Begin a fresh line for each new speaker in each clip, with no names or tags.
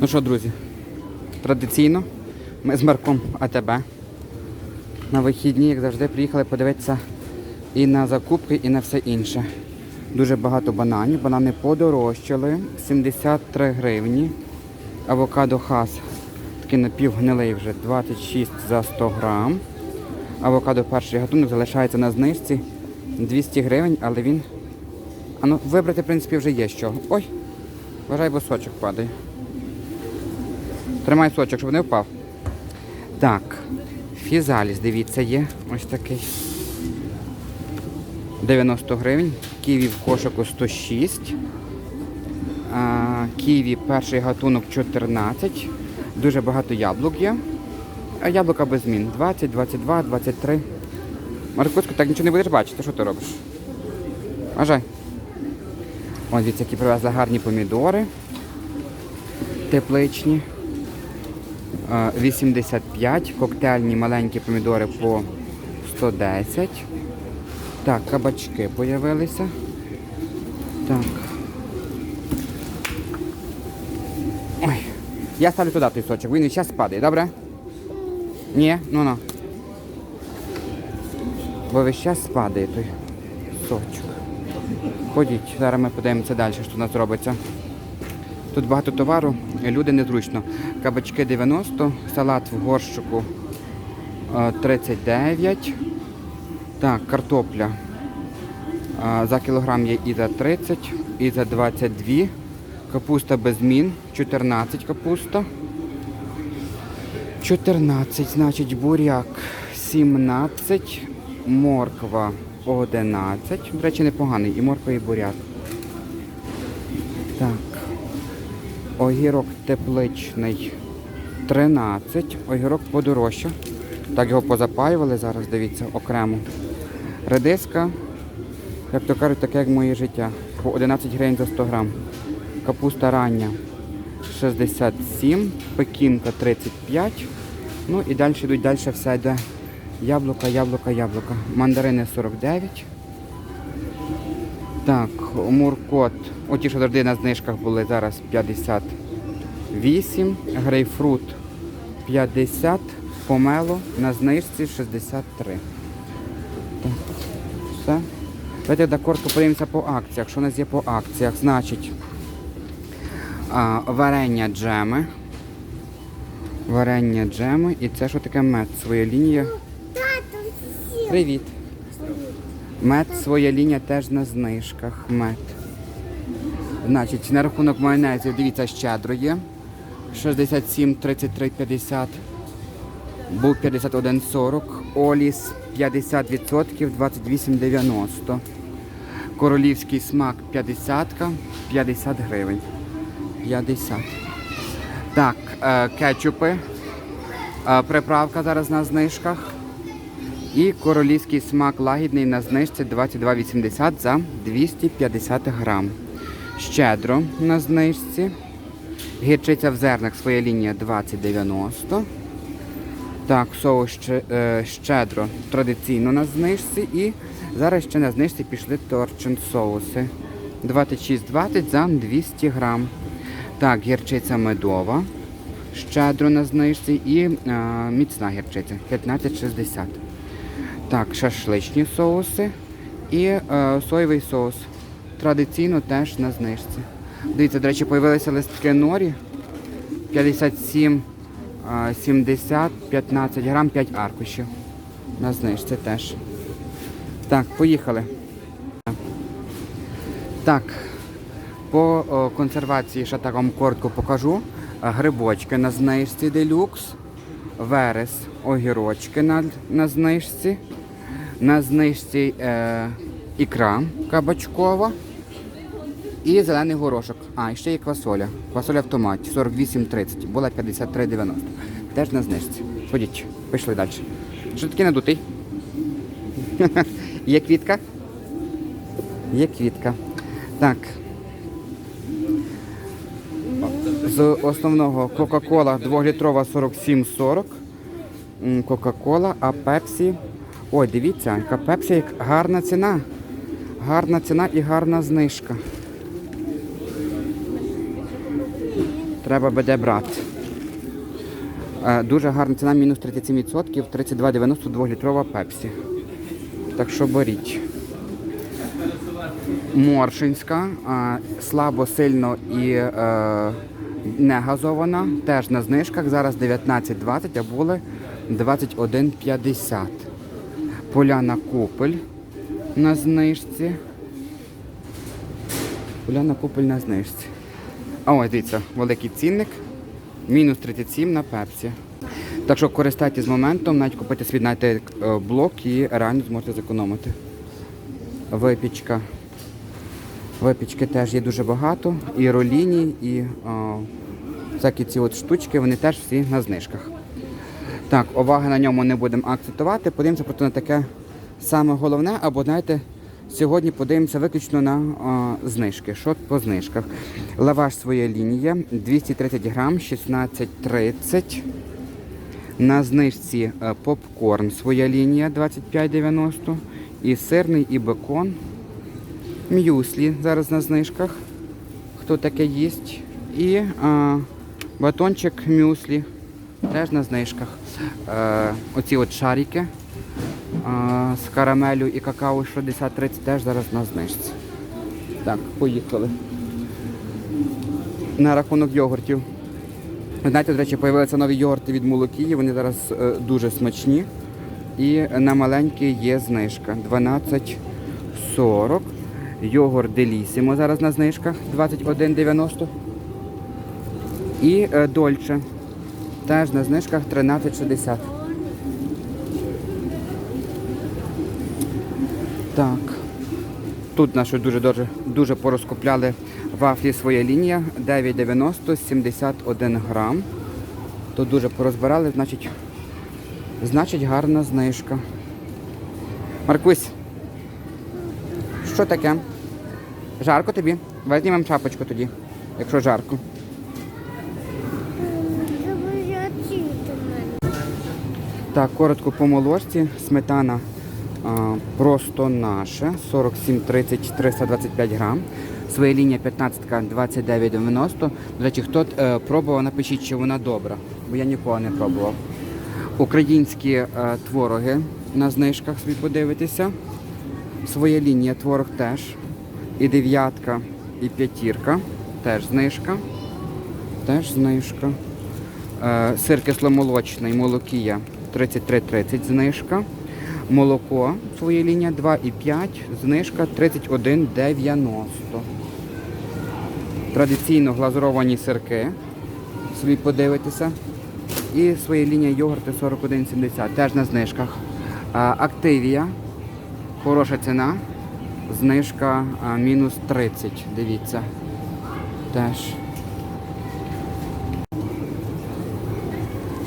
Ну що, друзі, традиційно ми з Марком АТБ на вихідні, як завжди, приїхали подивитися і на закупки, і на все інше. Дуже багато бананів. Банани подорожчали. 73 гривні. Авокадо хас. Такий напівгнилий вже 26 за 100 грам. Авокадо перший гатунок залишається на знижці 200 гривень, але він. А ну, вибрати, в принципі, вже є що. Ой, вважай, бо сочок падає. Тримай сочок, щоб не впав. Так, фізаліс, дивіться, є ось такий. 90 гривень. Ківі в кошику 106. А, ківі перший гатунок 14. Дуже багато яблук є. А яблука без змін. 20, 22, 23. Маркуску, так нічого не будеш бачити, що ти робиш? Вважай. Ось дивіться, які привезли гарні помідори. Тепличні. Е, 85. Коктейльні маленькі помідори по 110. Так, кабачки появилися. Так. Ой. Я ставлю туди той сочок, він і зараз падає, добре? Ні? Ну ну. Бо весь час спадає той сочок. Ходіть, зараз ми подивимося далі, що у нас робиться. Тут багато товару, люди незручно. Кабачки 90, салат в горщику е, 39. Так, картопля. е, За кілограм є і за 30, і за 22. Капуста без змін, 14 капуста. 14, значить, буряк 17, морква 11. До речі, непоганий. І морква, і буряк. Так. Огірок тепличний 13. Огірок подорожчав. Так його позапаювали зараз, дивіться, окремо. Редиска, як то кажуть, таке як моє життя. По 11 гривень за 100 грам. Капуста рання 67, пекінка 35. Ну і далі йдуть, далі все йде. Яблука, яблука, яблука. Мандарини 49. Так, муркот. Оті, що завжди на знижках були, зараз 58. Грейпфрут 50. Помело на знижці 63. Так, все. Давайте до коротко подивимося по акціях. Що у нас є по акціях? Значить, а, варення джеми. Варення джеми. І це що таке мед? Своя лінія. Привіт. Мед, своя лінія теж на знижках. Мед. Значить, на рахунок майонезу, дивіться, щедро є. 67, 33, 50. Був 51,40. Оліс 50%, 28,90. Королівський смак 50, 50 гривень. 50. Так, е, кетчупи. Е, приправка зараз на знижках. І королівський смак лагідний на знижці 22,80 за 250 грам. Щедро на знижці. Гірчиця в зернах своя лінія 20,90. Так, соус е, щедро традиційно на знижці. І зараз ще на знижці пішли торчин соуси. 26,20 за 200 грам. Так, гірчиця медова. Щедро на знижці і е, міцна гірчиця 15,60. Так, шашличні соуси і е, соєвий соус. Традиційно теж на знижці. Дивіться, до речі, появилися листки норі. 57, е, 70, 15 грам, 5 аркушів. На знижці теж. Так, поїхали. Так, по о, консервації ще так вам коротко покажу. Грибочки на знижці делюкс. Верес, огірочки на, на знижці. На знижці е, ікра кабачкова. І зелений горошок. А, і ще є квасоля. Квасоля в томаті 48,30. Була 53,90. Теж на знижці. Ходіть, пішли далі. Що таке надутий? Є квітка? Є квітка. Так. З основного Кока-Кола 2-літрова 47,40. М, Кока-Кола, а Пепсі. Ой, дивіться, яка Пепсі, як гарна ціна. Гарна ціна і гарна знижка. треба буде брати. Е, Дуже гарна ціна, мінус 37%, 32,90 2-літрова пепсі. Так що беріть. Моршинська, слабо, сильно і е, не газована. Теж на знижках. Зараз 19,20, а були 21,50. Поляна Купель на знижці. Поляна Купель на знижці. А ось дивіться, великий цінник. Мінус 37 на пепсі. Так що користайтесь моментом, навіть купити свій е, блок і реально зможете зекономити. Випічка. Випічки теж є дуже багато. І роліні, і а, всякі ці от штучки, вони теж всі на знижках. Так, уваги на ньому не будемо акцентувати. Подивимося просто на таке саме головне, або знаєте, сьогодні подивимося виключно на а, знижки. Що по знижках? Лаваш своя лінія 230 грам, 16,30. На знижці е, попкорн своя лінія 25,90. І сирний, і бекон. М'юслі зараз на знижках. Хто таке їсть. І а, батончик мюслі теж на знижках. Е, оці от шарики а, з карамелю і какао 60-30 теж зараз на знижці. Так, поїхали. На рахунок йогуртів. Знаєте, до речі, з'явилися нові йогурти від Молокії, вони зараз е, дуже смачні. І на маленькі є знижка 12,40. Йогурт Делісімо зараз на знижках 21,90. І е, Дольче теж на знижках 13,60. Так. Тут наші дуже дуже дуже порозкупляли вафлі своя лінія 9,90 71 грам. Тут дуже порозбирали, значить, значить гарна знижка. Маркусь, що таке? Жарко тобі? Давай знімемо шапочку тоді, якщо жарко. Так, коротко по молочці. Сметана а, просто наша. 47,30 325 грам. Своя лінія 15 29,90. До речі, хто е, пробував, напишіть, чи вона добра, бо я нікого не пробував. Українські е, твороги на знижках собі подивитися. Своя лінія творог теж. І дев'ятка, і п'ятірка. Теж знижка. Теж знижка. Е, Сир кисломолочний, молокія 33,30 знижка. Молоко, своя лінія 2,5, знижка 31,90. Традиційно глазуровані сирки. Собі подивитися. І своя лінія йогурти 41,70, теж на знижках. Активія, хороша ціна. Знижка а, мінус 30, дивіться. Теж.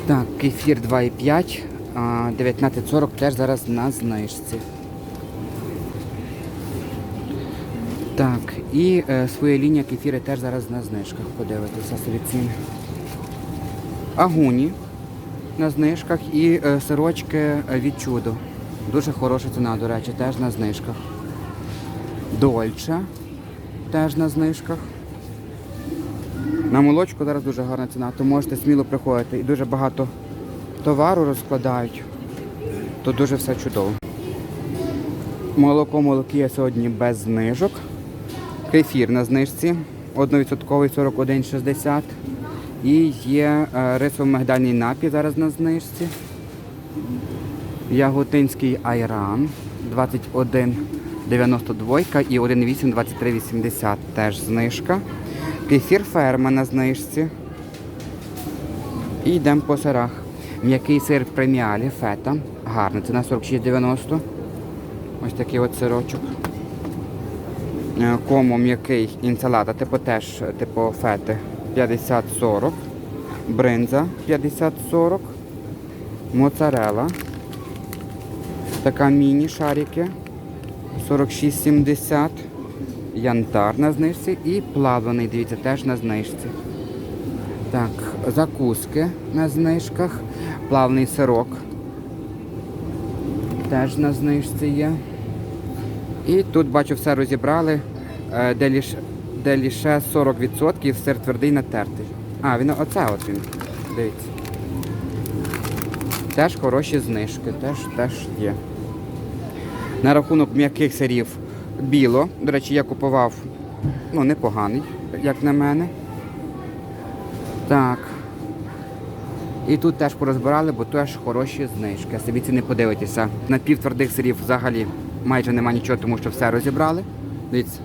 Так, кефір 2,5, 19,40 теж зараз на знижці. Так, і е, своя лінія кефіри теж зараз на знижках. Подивитися собі ціни. Агуні на знижках і е, сирочки від чудо. Дуже хороша ціна, до речі, теж на знижках. Дольче теж на знижках. На молочку зараз дуже гарна ціна, то можете сміло приходити. І дуже багато товару розкладають. То дуже все чудово. Молоко молокія сьогодні без знижок. Кефір на знижці 1% 41,60. І є е, рисово-мигдальний напій зараз на знижці. Яготинський айран 21,92 і 1,8 23,80 теж знижка. Кефір ферма на знижці. І йдемо по сирах. М'який сир преміалі, фета. Гарна, ціна 46,90. Ось такий от сирочок. Е, Кому м'який інсалата, типу теж, типу фети 50-40. Бринза 50-40. Моцарела. Така міні-шарики 46,70. Янтар на знижці і плавлений, дивіться, теж на знижці. Так, закуски на знижках. Плавний сирок. Теж на знижці є. І тут бачу все розібрали, де лише, де лише 40% сир твердий натертий. А, він оце от він. Дивіться. Теж хороші знижки, теж, теж є. На рахунок м'яких сирів біло. До речі, я купував ну, непоганий, як на мене. Так. І тут теж порозбирали, бо теж хороші знижки. Собі ціни подивитися. На півтвердих сирів взагалі майже нема нічого, тому що все розібрали. Дивіться,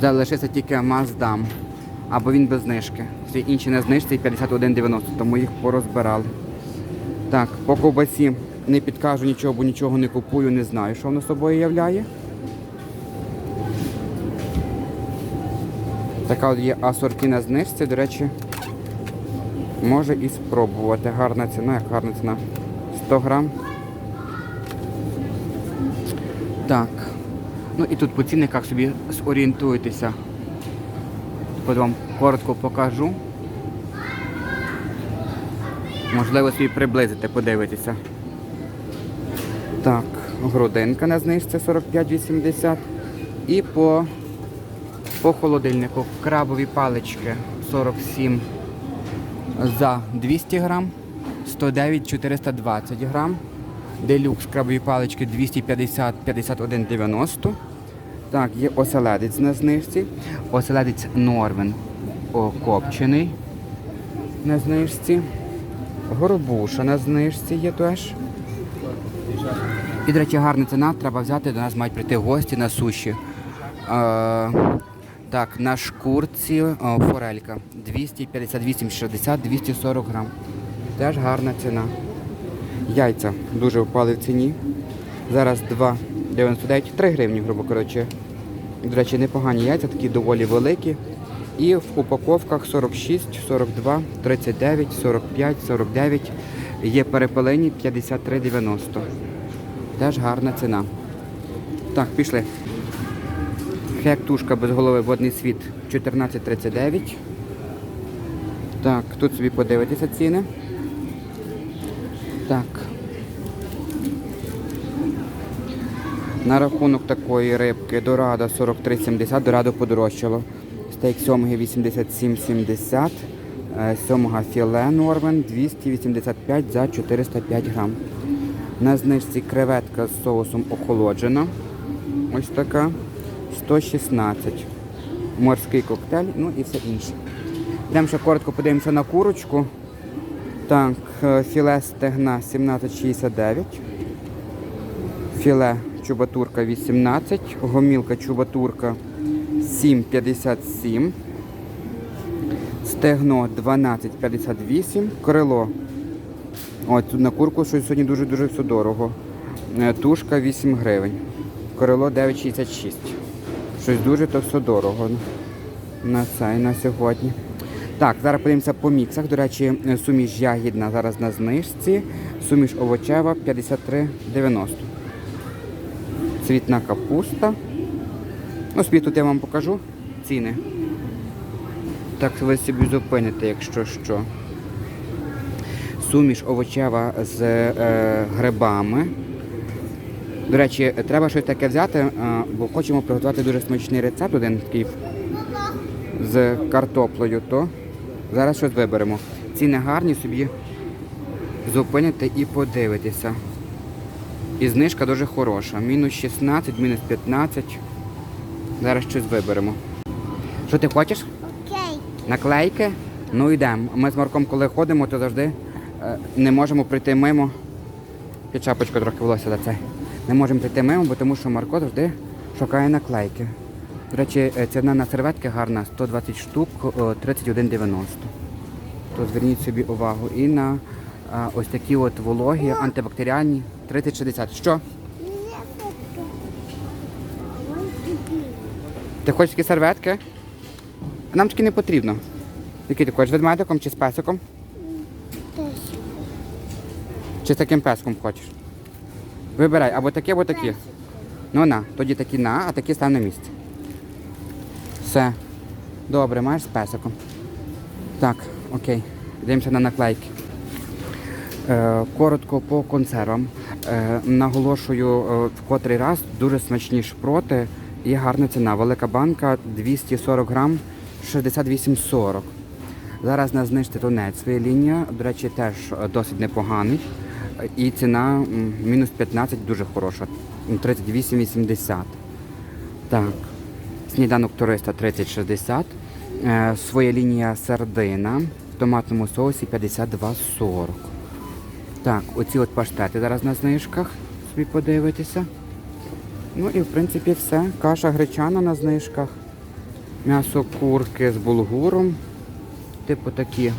залишився тільки Маздам. Або він без знижки. Всі інші на знижці 51,90, тому їх порозбирали. Так, по ковбасі не підкажу нічого, бо нічого не купую, не знаю, що воно собою являє. Така от є асорті на знижці, до речі, може і спробувати. Гарна ціна, як гарна ціна. 100 грам. Так. Ну і тут по цінниках собі зорієнтуйтеся. От вам коротко покажу. Можливо, собі приблизити, подивитися. Так, грудинка на знижці 45,80. І по, по холодильнику крабові палички 47 за 200 грам, 109 420 грам. Делюкс крабові палички 250 51,90. Так, є оселедець на знижці. Оселедець Норвен о, копчений на знижці. Горбуша на знижці є теж. І, до речі, гарна ціна, треба взяти, до нас мають прийти гості на суші. Е, так, на шкурці о, форелька 258,60, 240 грам. Теж гарна ціна. Яйця дуже впали в ціні. Зараз 2,99, 3 гривні, грубо коротше. До речі, непогані яйця, такі доволі великі. І в упаковках 46, 42, 39, 45, 49. Є перепелені 53,90. Теж гарна ціна. Так, пішли. Хек-тушка без голови водний світ 14,39. Так, тут собі подивитися ціни. Так. На рахунок такої рибки Дорадо 43,70, Дорадо подорожчало. Стейк сьомги 87,70, е, сьомга філе Норвен 285 за 405 грам. На знижці креветка з соусом охолоджена. Ось така. 116. Морський коктейль, ну і все інше. Йдемо ще коротко подивимося на курочку. Так, е, філе стегна 17,69. Філе чубатурка 18, гомілка чубатурка 7,57, стегно 12,58, крило. Ось тут на курку щось сьогодні дуже-дуже все дорого. Е, Тушка 8 гривень. Крило 9,66. Щось дуже то все дорого на цей на сьогодні. Так, зараз подивимося по міксах. До речі, е, суміш ягідна зараз на знижці. Суміш овочева 53,90. Цвітна капуста. Ну, собі тут я вам покажу ціни. Так ви собі зупините, якщо що. Суміш овочева з е, грибами. До речі, треба щось таке взяти, е, бо хочемо приготувати дуже смачний рецепт, один такий з картоплею, то зараз щось виберемо. Ціни гарні, собі зупините і подивитеся. І знижка дуже хороша. Мінус 16, мінус 15. Зараз щось виберемо. Що ти хочеш?
Окей.
Наклейки? Ну йдемо. Ми з Марком, коли ходимо, то завжди не можемо прийти мимо. Під шапочку трохи волосся за це. Не можемо прийти мимо, бо тому що Марко завжди шукає наклейки. До речі, е, ціна на серветки гарна 120 штук, 31,90. То зверніть собі увагу. І на а, ось такі от вологі, антибактеріальні 30-60. Що? Ти хочеш такі серветки? Нам такі не потрібно. Які ти хочеш, ведмедиком чи з песиком? Чи з таким песком хочеш? Вибирай, або такі, або такі. Ну на, тоді такі на, а такі став на місце. Все. Добре, маєш з песиком. Так, окей. Дивимося на наклейки. Е, коротко по консервам. Е, наголошую е, в котрий раз дуже смачні шпроти і гарна ціна. Велика банка 240 грам 68,40. Зараз на знижці тунець своя лінія. До речі, теж досить непоганий. І ціна мінус 15 дуже хороша. 38,80. Так. Сніданок туриста 30,60. Е, Своя лінія сардина в томатному соусі 52,40. Так, оці от паштети зараз на знижках. Собі подивитися. Ну і в принципі все. Каша гречана на знижках. М'ясо курки з булгуром. Типу такі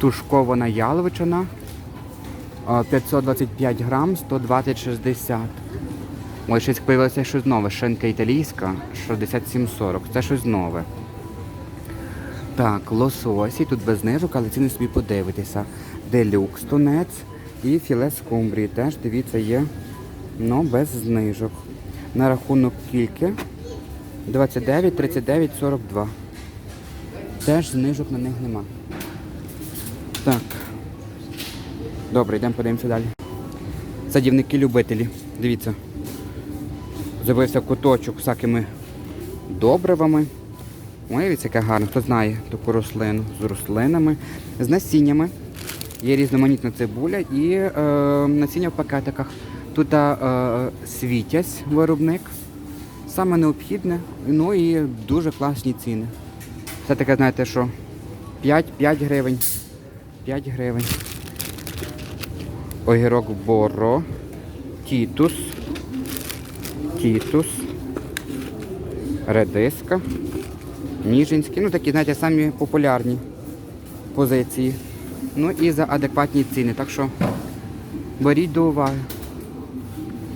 тушкована яловичина. А, 525 грам, 120,60. Ой, щось появилося щось нове. Шинка італійська 67,40. Це щось нове. Так, лосось, і тут без знижок, але ціни собі подивитися. Делюкс тунець і філе скумбрії. Теж дивіться, є ну, без знижок. На рахунок кільки 29, 39, 42. Теж знижок на них нема. Так. Добре, йдемо подивимося далі. Садівники-любителі. Дивіться. З'явився куточок всякими добривами. Ой, дивіться, яке гарно, хто знає таку рослину з рослинами, з насіннями. Є різноманітна цибуля і е, насіння в пакетиках. Тут е, світязь виробник. Саме необхідне, ну і дуже класні ціни. Це таке, знаєте, що 5, 5 гривень. 5 гривень. Огірок Боро, Тітус, Тітус, редиска, Ніжинський. Ну такі, знаєте, самі популярні позиції. Ну і за адекватні ціни. Так що беріть до уваги.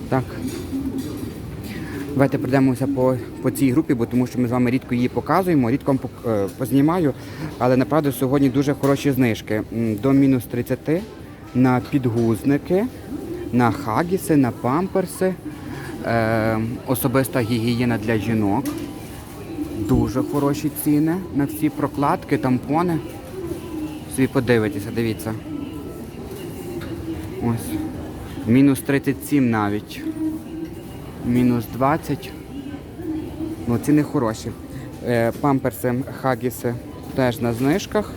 Так. Давайте пройдемося по, по цій групі, бо тому що ми з вами рідко її показуємо, рідко вам е, познімаю. Але направду сьогодні дуже хороші знижки. До мінус 30 на підгузники, на хагіси, на памперси, е, особиста гігієна для жінок. Дуже хороші ціни на всі прокладки, тампони. Собі подивитися, дивіться. Ось. Мінус 37 навіть. Мінус 20. Ну, ціни хороші. Е, памперси, хагіси теж на знижках.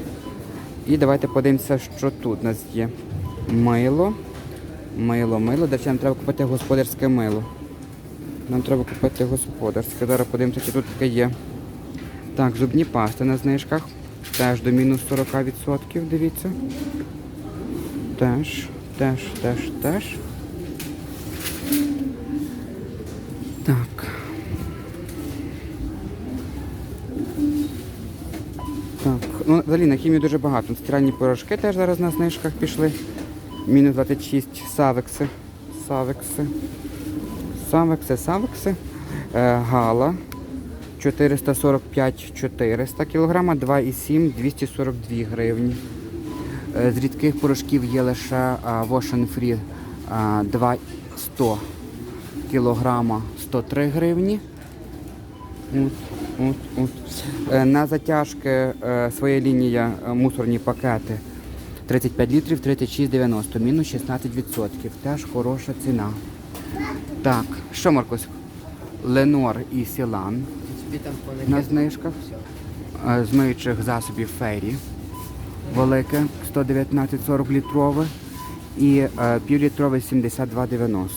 І давайте подивимося, що тут у нас є. Мило. Мило, мило. Далі нам треба купити господарське мило. Нам треба купити господарське. Зараз подивимося, чи тут таке є. Так, зубні пасти на знижках. Теж до мінус 40%, дивіться. Теж, теж, теж, теж. Так. Так, ну взагалі на хімію дуже багато. Стиральні порошки теж зараз на знижках пішли. Мінус 26 савекси. Савекси. Савекси, савекси. Е, гала. 445 400 кг, 2,7 242 гривні. Е, З рідких порошків є лише а, Wash Free 2,100 кілограма 103 гривні. От, от, от. Е, На затяжки е, своя лінія е, мусорні пакети 35 літрів 36,90, мінус 16%. Теж хороша ціна. Так, що Маркось? Ленор і Сілан на знижках. Е, З миючих засобів фейрі. Велике 119,40 літрове і е, півлітрове 72,90.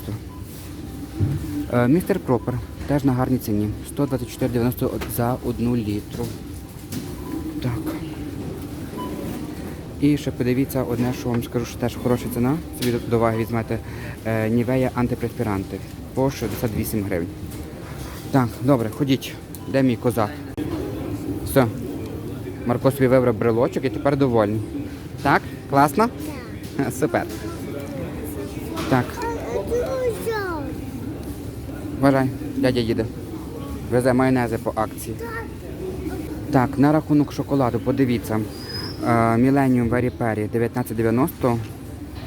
Е, Містер Пропер теж на гарній ціні. 124,90 за одну літру. І ще подивіться одне, що вам скажу, що теж хороша ціна. Собі до- уваги візьмете е, Нівея антипреспіранти по 68 гривень. Так, добре, ходіть. Де мій козак? Все. Марко собі вибрав брелочок і тепер довольний. Так? Класно? Так. Супер. Так, вважай, дядя їде. Везе майонези по акції. Так, на рахунок шоколаду, подивіться. Millennium Perry 1990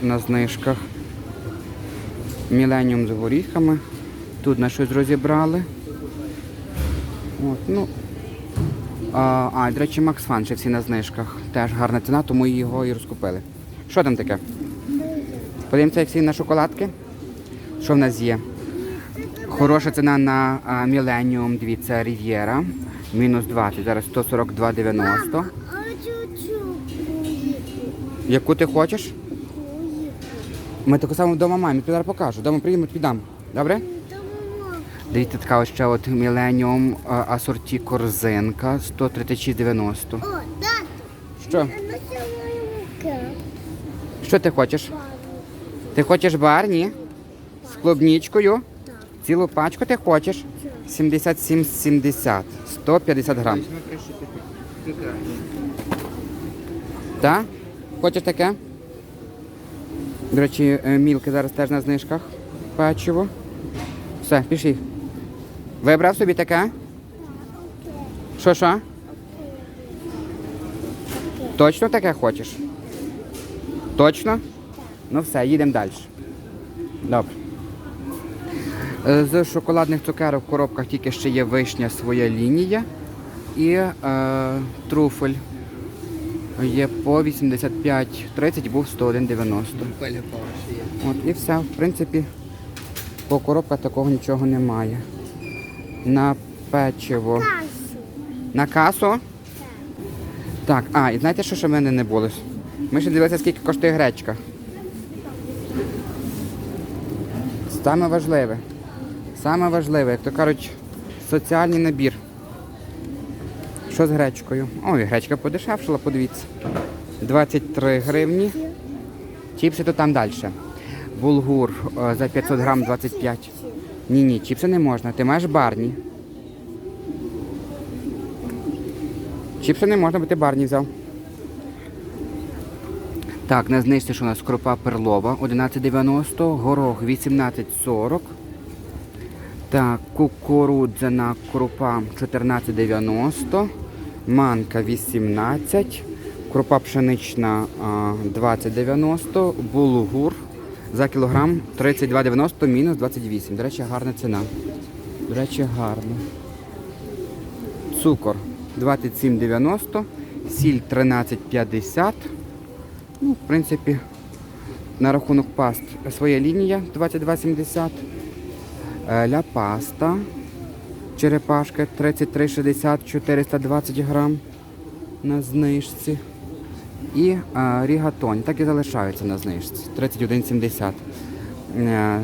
на знижках. Millennium з горіхами. Тут на щось розібрали. От, ну. А, до речі, Макс Фан ще всі на знижках. Теж гарна ціна, тому його і розкупили. Що там таке? Подивимося, як всі на шоколадки. Що в нас є? Хороша ціна на Millennium, дивіться, Riviera. Мінус 20, зараз 142,90. Яку ти хочеш? Ми таку саму вдома маємо, я покажу. Дома приїдемо, тобі дам. Добре? Дивіться, така ось ще от а, асорті корзинка 136,90.
О, тату,
Що? Що ти хочеш? Ти хочеш барні? З клубнічкою?
Так.
Цілу пачку ти хочеш? 77,70. 150 грам. Так? Хочеш таке? До речі, е, мілки зараз теж на знижках. Печиво. Все, пішли. Вибрав собі таке? Що що? Точно таке хочеш? Точно? Ну все, їдемо далі. Добре. Е, З шоколадних цукерок в коробках тільки ще є вишня своя лінія і е, труфель. Є по 85,30, був 101,90. От і все. В принципі, по коробках такого нічого немає. На печиво. На касу? Так, а, і знаєте, що ще в мене не було? Ми ще дивилися, скільки коштує гречка. Саме важливе. Саме важливе, як то кажуть, соціальний набір. Що з гречкою? Ой, гречка подешевшала, подивіться. 23 гривні. Чіпси то там далі. Булгур е, за 500 грам 25. Ні, ні, чіпси не можна. Ти маєш барні. Чіпси не можна, бо ти барні взяв. Так, на знижці, що у нас крупа перлова 11,90, горох 18,40. Так, кукурудзяна крупа 14,90, манка 18, крупа пшенична 20,90, булгур за кілограм 32,90, мінус 28. До речі, гарна ціна. До речі, гарна. Цукор 27,90, сіль 13,50. Ну, в принципі, на рахунок паст своя лінія 22,70. Е, Ля паста. Черепашка 33,60, 420 грам на знижці. І е, рігатонь, так і залишаються на знижці. 31,70. Е,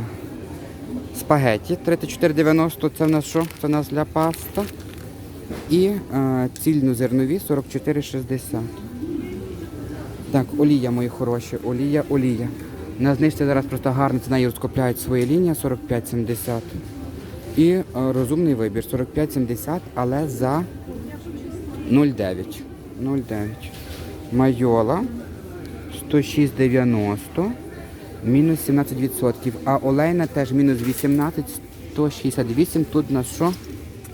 спагетті 34,90. Це в нас що? Це в нас ля паста. І е, цільнозернові 44,60. Так, олія, мої хороші, олія, олія. На знижці зараз просто гарна ціна її розкупляють своя лінія 45,70. І е, розумний вибір 45,70, але за 0,9. 0,9. Майола 106,90. Мінус 17%. А олейна теж мінус 18, 168. Тут у нас що?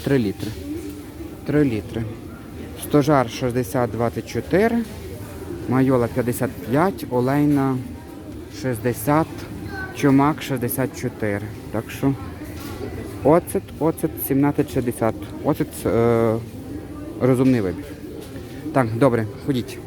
3 літри. 3 літри. Стожар 60,24. Майола 55, олейна 60, чумак 64. Так що оцет, оцет 17,60. Оцет е, розумний вибір. Так, добре, ходіть.